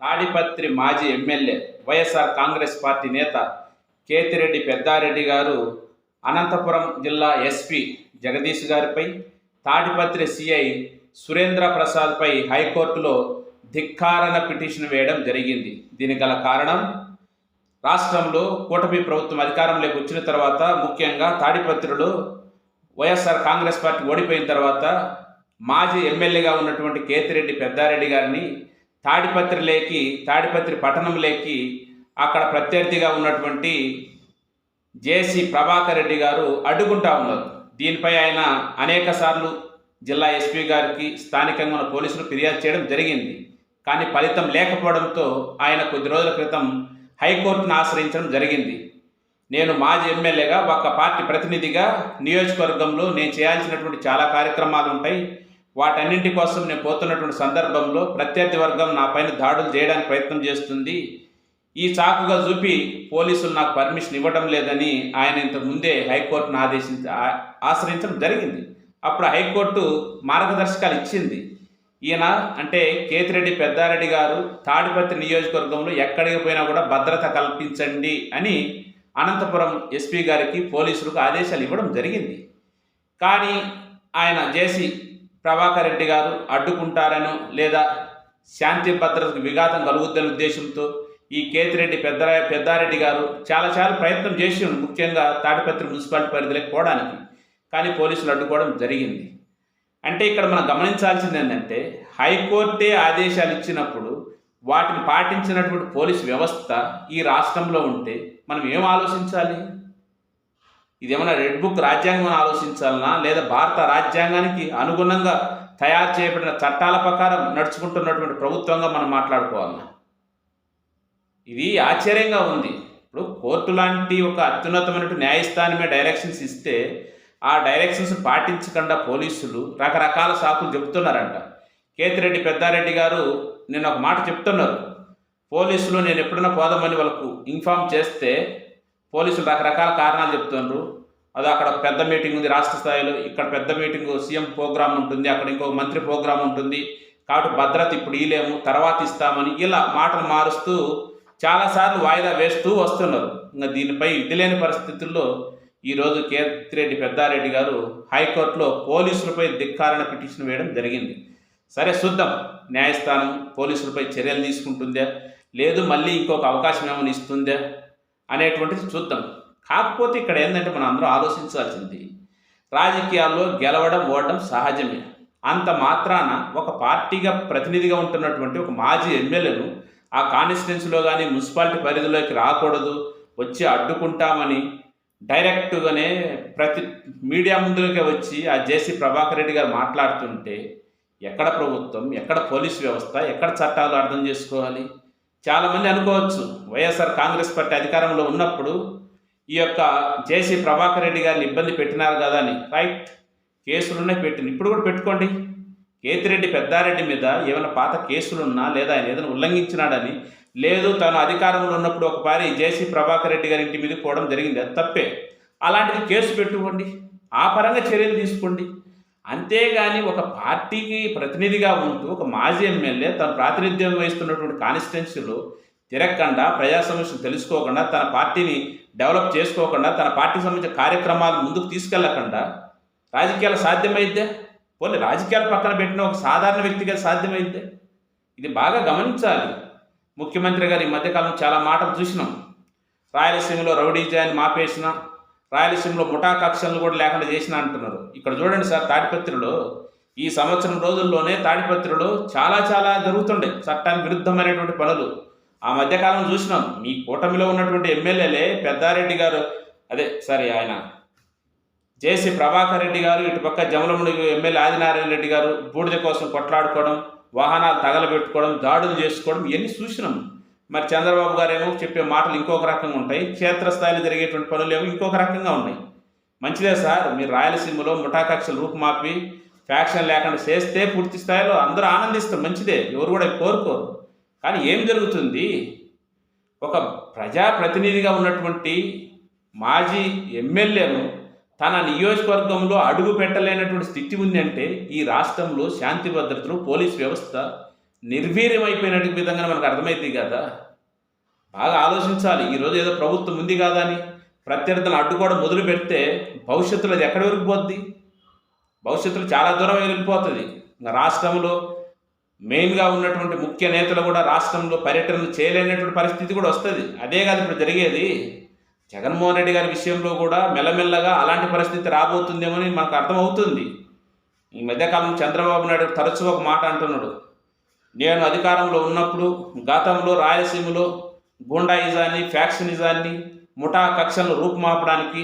తాడిపత్రి మాజీ MLA YSR Congress party నేత కేతిరెడ్డి పెద్దారెడ్డి గారు అనంతపురం జిల్లా ఎస్పీ జగదీష్ గారిపై తాడిపత్రి సిఐ సురేంద్ర ప్రసాద్పై హైకోర్టులో ధిక్కారణ పిటిషన్ వేయడం జరిగింది. దీనికి గల కారణం రాష్ట్రంలో కూటమి ప్రభుత్వం అధికారంలోకి వచ్చిన తర్వాత ముఖ్యంగా తాడిపత్రులు వైఎస్ఆర్ కాంగ్రెస్ పార్టీ ఓడిపోయిన తర్వాత మాజీ ఎమ్మెల్యేగా ఉన్నటువంటి కేతిరెడ్డి పెద్దారెడ్డి గారిని తాడిపత్రి లేకి తాడిపత్రి పట్టణంలోకి అక్కడ ప్రత్యర్థిగా ఉన్నటువంటి జేసీ ప్రభాకర్ రెడ్డి గారు అడ్డుకుంటా ఉన్నారు. దీనిపై ఆయన అనేక సార్లు జిల్లా ఎస్పీ గారికి స్థానికంగా ఉన్న పోలీసులు ఫిర్యాదు చేయడం జరిగింది. కానీ ఫలితం లేకపోవడంతో ఆయన కొద్ది రోజుల క్రితం హైకోర్టును ఆశ్రయించడం జరిగింది. నేను మాజీ ఎమ్మెల్యేగా ఒక పార్టీ ప్రతినిధిగా నియోజకవర్గంలో నేను చేయాల్సినటువంటి చాలా కార్యక్రమాలు ఉంటాయి. వాటన్నింటి కోసం నేను పోతున్నటువంటి సందర్భంలో ప్రత్యర్థి వర్గం నా పైన దాడులు చేయడానికి ప్రయత్నం చేస్తుంది. ఈ చాకుగా చూపి పోలీసులు నాకు పర్మిషన్ ఇవ్వడం లేదని ఆయన ఇంతకు ముందే హైకోర్టును ఆదేశించ ఆశ్రయించడం జరిగింది. అప్పుడు హైకోర్టు మార్గదర్శకాలు ఇచ్చింది. ఈయన అంటే కేతిరెడ్డి పెద్దారెడ్డి గారు తాడిపత్రి నియోజకవర్గంలో ఎక్కడికి పోయినా కూడా భద్రత కల్పించండి అని అనంతపురం ఎస్పీ గారికి పోలీసులకు ఆదేశాలు ఇవ్వడం జరిగింది. కానీ ఆయన జేసీ ప్రభాకర్ రెడ్డి గారు అడ్డుకుంటారనో లేదా శాంతి భద్రతకు విఘాతం కలుగుద్దనే ఉద్దేశంతో ఈ కేతిరెడ్డి పెద్ద పెద్దారెడ్డి గారు చాలా చాలా ప్రయత్నం చేసి ముఖ్యంగా తాటిపత్రి మున్సిపాలిటీ పరిధిలోకి పోవడానికి. కానీ పోలీసులు అడ్డుకోవడం జరిగింది. అంటే ఇక్కడ మనం గమనించాల్సింది ఏంటంటే హైకోర్టే ఆదేశాలు ఇచ్చినప్పుడు వాటిని పాటించినటువంటి పోలీసు వ్యవస్థ ఈ రాష్ట్రంలో ఉంటే మనం ఏం ఆలోచించాలి? ఇదేమన్నా రెడ్ బుక్ రాజ్యాంగం ఆలోచించాలనా? లేదా భారత రాజ్యాంగానికి అనుగుణంగా తయారు చేయబడిన చట్టాల ప్రకారం నడుచుకుంటున్నటువంటి ప్రభుత్వంగా మనం మాట్లాడుకోవాలన్నా ఇది ఆశ్చర్యంగా ఉంది. ఇప్పుడు కోర్టు లాంటి ఒక అత్యున్నతమైన న్యాయస్థానమే డైరెక్షన్స్ ఇస్తే ఆ డైరెక్షన్స్ పాటించకుండా పోలీసులు రకరకాల సాకులు చెబుతున్నారంట. కేతిరెడ్డి పెద్దారెడ్డి గారు నేను ఒక మాట చెప్తున్నారు. పోలీసులు నేను ఎప్పుడైనా పోదామని వాళ్ళకు ఇన్ఫామ్ చేస్తే పోలీసులు రకరకాల కారణాలు చెప్తున్నారు అది అక్కడ పెద్ద మీటింగ్ ఉంది రాష్ట్ర స్థాయిలో. ఇక్కడ పెద్ద మీటింగ్ సీఎం ప్రోగ్రామ్ ఉంటుంది. అక్కడ ఇంకో మంత్రి ప్రోగ్రామ్ ఉంటుంది. కాబట్టి భద్రత ఇప్పుడు ఇలేము తర్వాత ఇస్తామని ఇలా మాటలు మారుస్తూ చాలాసార్లు వాయిదా వేస్తూ వస్తున్నారు. ఇంకా దీనిపై విధిలేని పరిస్థితుల్లో ఈరోజు కేతిరెడ్డి పెద్దారెడ్డి గారు హైకోర్టులో పోలీసులపై ధిక్కారణ పిటిషన్ వేయడం జరిగింది. సరే చూద్దాం. న్యాయస్థానం పోలీసులపై చర్యలు తీసుకుంటుందా? లేదు మళ్ళీ ఇంకొక అవకాశం ఏమైనా ఇస్తుందా? అనేటువంటిది చూద్దాం. కాకపోతే ఇక్కడ ఏంటంటే మనం అందరూ ఆలోచించాల్సింది రాజకీయాల్లో గెలవడం ఓడడం సహజమే. అంత మాత్రాన ఒక పార్టీగా ప్రతినిధిగా ఉంటున్నటువంటి ఒక మాజీ ఎమ్మెల్యేను ఆ కాన్స్టిట్యున్సీలో కానీ మున్సిపాలిటీ పరిధిలోకి రాకూడదు వచ్చి అడ్డుకుంటామని డైరెక్ట్గానే ప్రతి మీడియా ముందులోకి వచ్చి ఆ జేసీ ప్రభాకర్ రెడ్డి గారు మాట్లాడుతుంటే ఎక్కడ ప్రభుత్వం ఎక్కడ పోలీస్ వ్యవస్థ ఎక్కడ చట్టాలు అర్థం చేసుకోవాలి? చాలామంది అనుకోవచ్చు వైఎస్ఆర్ కాంగ్రెస్ పార్టీ అధికారంలో ఉన్నప్పుడు ఈ యొక్క జేసీ ప్రభాకర్ రెడ్డి గారిని ఇబ్బంది పెట్టినారు కదా అని. రైట్. కేసులునే పెట్టింది. ఇప్పుడు కూడా పెట్టుకోండి. కేతిరెడ్డి పెద్దారెడ్డి మీద ఏమైనా పాత కేసులున్నా లేదా ఆయన ఏదైనా ఉల్లంఘించినాడని లేదు తను అధికారంలో ఉన్నప్పుడు ఒకసారి జేసీ ప్రభాకర్ రెడ్డి గారి ఇంటి మీద పోవడం జరిగింది. అది తప్పే. అలాంటిది కేసు పెట్టుకోండి. ఆ పరంగా చర్యలు తీసుకోండి. అంతేగాని ఒక పార్టీకి ప్రతినిధిగా ఉంటూ ఒక మాజీ ఎమ్మెల్యే తను ప్రాతినిధ్యం వహిస్తున్నటువంటి కాన్స్టిట్యున్సీలు తిరగకుండా ప్రజా సమస్యలు తెలుసుకోకుండా తన పార్టీని డెవలప్ చేసుకోకుండా తన పార్టీకి సంబంధించిన కార్యక్రమాలు ముందుకు తీసుకెళ్ళకుండా రాజకీయాలు సాధ్యమైద్దే? పోనీ రాజకీయాల పక్కన పెట్టిన ఒక సాధారణ వ్యక్తిగా సాధ్యమైద్దే? ఇది బాగా గమనించాలి. ముఖ్యమంత్రి గారు ఈ మధ్యకాలం చాలా మాటలు చూసినాం. రాయలసీమలో రౌడీజాన్ని మాపేసిన. రాయలసీమలో ముఠా కక్షలు కూడా లేకుండా చేసిన అంటున్నారు. ఇక్కడ చూడండి సార్ తాడిపత్రిలో ఈ సంవత్సరం రోజుల్లోనే తాడిపత్రిలో చాలా చాలా జరుగుతుండే చట్టానికి విరుద్ధమైనటువంటి పనులు. ఆ మధ్యకాలం చూసినాం. మీ కూటమిలో ఉన్నటువంటి ఎమ్మెల్యేలే పెద్దారెడ్డి గారు అదే సారీ ఆయన జేసీ ప్రభాకర్ రెడ్డి గారు ఇటుపక్క జమలముడి ఎమ్మెల్యే ఆదినారాయణ రెడ్డి గారు బూడిద కోసం కొట్లాడుకోవడం వాహనాలు తగలబెట్టుకోవడం దాడులు చేసుకోవడం ఇవన్నీ చూసినాం. మరి చంద్రబాబు గారు ఏమో చెప్పే మాటలు ఇంకొక రకంగా ఉంటాయి క్షేత్రస్థాయిలో జరిగేటువంటి పనులు ఏమో ఇంకొక రకంగా ఉన్నాయి. మంచిదే సార్ మీరు రాయలసీమలో ముఠాకక్షలు రూపుమాపి ఫ్యాక్షన్ లేకుండా చేస్తే పూర్తి స్థాయిలో అందరూ ఆనందిస్తారు మంచిదే ఎవరు కూడా కోరుకోరు. కానీ ఏం జరుగుతుంది? ఒక ప్రజాప్రతినిధిగా ఉన్నటువంటి మాజీ ఎమ్మెల్యేను తన నియోజకవర్గంలో అడుగు పెట్టలేనటువంటి స్థితి ఉంది అంటే ఈ రాష్ట్రంలో శాంతి భద్రతలు పోలీస్ వ్యవస్థ నిర్వీర్యమైపోయినట్టు విధంగా మనకు అర్థమైంది కదా? బాగా ఆలోచించాలి. ఈరోజు ఏదో ప్రభుత్వం ఉంది కాదా అని ప్రత్యర్థులను అడ్డుకోవడం మొదలు పెడితే భవిష్యత్తులో అది ఎక్కడ వరకు పోద్ది భవిష్యత్తులో చాలా దూరం వెళ్ళిపోతుంది. ఇంకా రాష్ట్రంలో మెయిన్గా ఉన్నటువంటి ముఖ్య నేతలు కూడా రాష్ట్రంలో పర్యటనలు చేయలేనటువంటి పరిస్థితి కూడా వస్తుంది. అదే కాదు ఇప్పుడు జరిగేది. జగన్మోహన్ రెడ్డి గారి విషయంలో కూడా మెల్లమెల్లగా అలాంటి పరిస్థితి రాబోతుందేమో అని మనకు అర్థమవుతుంది. ఈ మధ్యకాలం చంద్రబాబు నాయుడు తరచుగా ఒక మాట అంటున్నాడు. నేను అధికారంలో ఉన్నప్పుడు గతంలో రాయలసీమలో గుండాయిజాన్ని ఫ్యాక్షనిజాన్ని ముఠా కక్షలను రూపుమాపడానికి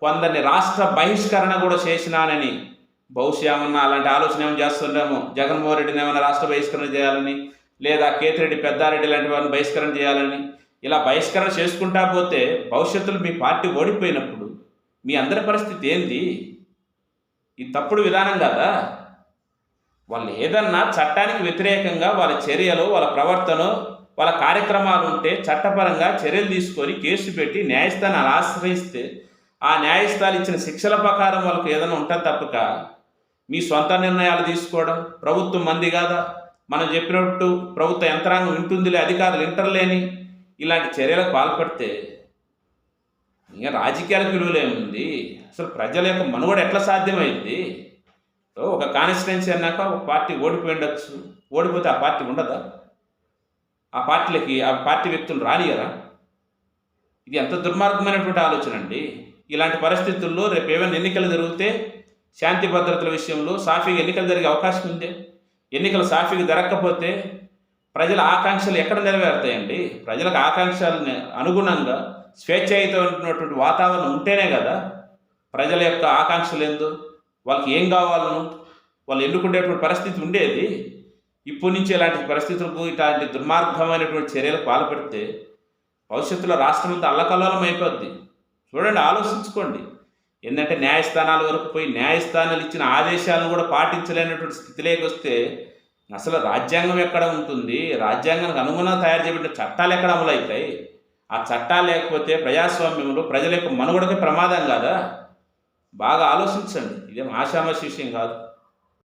కొందరిని రాష్ట్ర బహిష్కరణ కూడా చేసినానని బహుశా ఏమన్నా అలాంటి ఆలోచన ఏమైనా చేస్తుండేమో. జగన్మోహన్ రెడ్డిని ఏమైనా రాష్ట్ర బహిష్కరణ చేయాలని లేదా కేతిరెడ్డి పెద్దారెడ్డి లాంటి వారిని బహిష్కరణ చేయాలని ఇలా బహిష్కరణ చేసుకుంటా పోతే భవిష్యత్తులో మీ పార్టీ ఓడిపోయినప్పుడు మీ అందరి పరిస్థితి ఏంది? ఇది తప్పుడు విధానం కదా? వాళ్ళు ఏదన్నా చట్టానికి వ్యతిరేకంగా వాళ్ళ చర్యలు వాళ్ళ ప్రవర్తన వాళ్ళ కార్యక్రమాలు ఉంటే చట్టపరంగా చర్యలు తీసుకొని కేసు పెట్టి న్యాయస్థానాన్ని ఆశ్రయిస్తే ఆ న్యాయస్థానాలు ఇచ్చిన శిక్షల ప్రకారం వాళ్ళకి ఏదైనా ఉంటుంది తప్పక మీ సొంత నిర్ణయాలు తీసుకోవడం ప్రభుత్వం మంది కాదా? మనం చెప్పినట్టు ప్రభుత్వ యంత్రాంగం వింటుందిలే అధికారులు వింటర్లేని ఇలాంటి చర్యలకు పాల్పడితే ఇంకా రాజకీయాలకు విలువలేముంది. అసలు ప్రజల యొక్క మనుగడ ఎట్లా సాధ్యమైంది? ఒక కాన్స్టిట్యున్సీ అన్నాక ఒక పార్టీ ఓడిపోయి ఉండొచ్చు. ఓడిపోతే ఆ పార్టీ ఉండదా? ఆ పార్టీలకి ఆ పార్టీ వ్యక్తులు రానియరా? ఇది ఎంత దుర్మార్గమైనటువంటి ఆలోచన అండి. ఇలాంటి పరిస్థితుల్లో రేపు ఏమైనా ఎన్నికలు జరిగితే శాంతి భద్రతల విషయంలో సాఫీగా ఎన్నికలు జరిగే అవకాశం ఉంది? ఎన్నికలు సాఫీగా జరగకపోతే ప్రజల ఆకాంక్షలు ఎక్కడ నెరవేరుతాయండి? ప్రజలకు ఆకాంక్షలను అనుగుణంగా స్వేచ్ఛయుతమైనటువంటి వాతావరణం ఉంటేనే కదా ప్రజల యొక్క ఆకాంక్షలు ఏందో? వాళ్ళకి ఏం కావాలను? వాళ్ళు ఎన్నుకునేటువంటి పరిస్థితి ఉండేది? ఇప్పటి నుంచి ఇలాంటి పరిస్థితులకు ఇలాంటి దుర్మార్గమైనటువంటి చర్యలు పాల్పడితే భవిష్యత్తులో రాష్ట్రం అంతా అల్లకల్లోలం అయిపోద్ది. చూడండి ఆలోచించుకోండి. ఏంటంటే న్యాయస్థానాల వరకు పోయి న్యాయస్థానాలు ఇచ్చిన ఆదేశాలను కూడా పాటించలేనటువంటి స్థితిలోకి వస్తే అసలు రాజ్యాంగం ఎక్కడ ఉంటుంది? రాజ్యాంగానికి అనుగుణంగా తయారు చేయబడిన చట్టాలు ఎక్కడ అమలవుతాయి? ఆ చట్టాలు లేకపోతే ప్రజాస్వామ్యంలో ప్రజల యొక్క మనుగడకి ప్రమాదం కాదా? బాగా ఆలోచించండి. ఇదేం ఆషామాషి విషయం కాదు.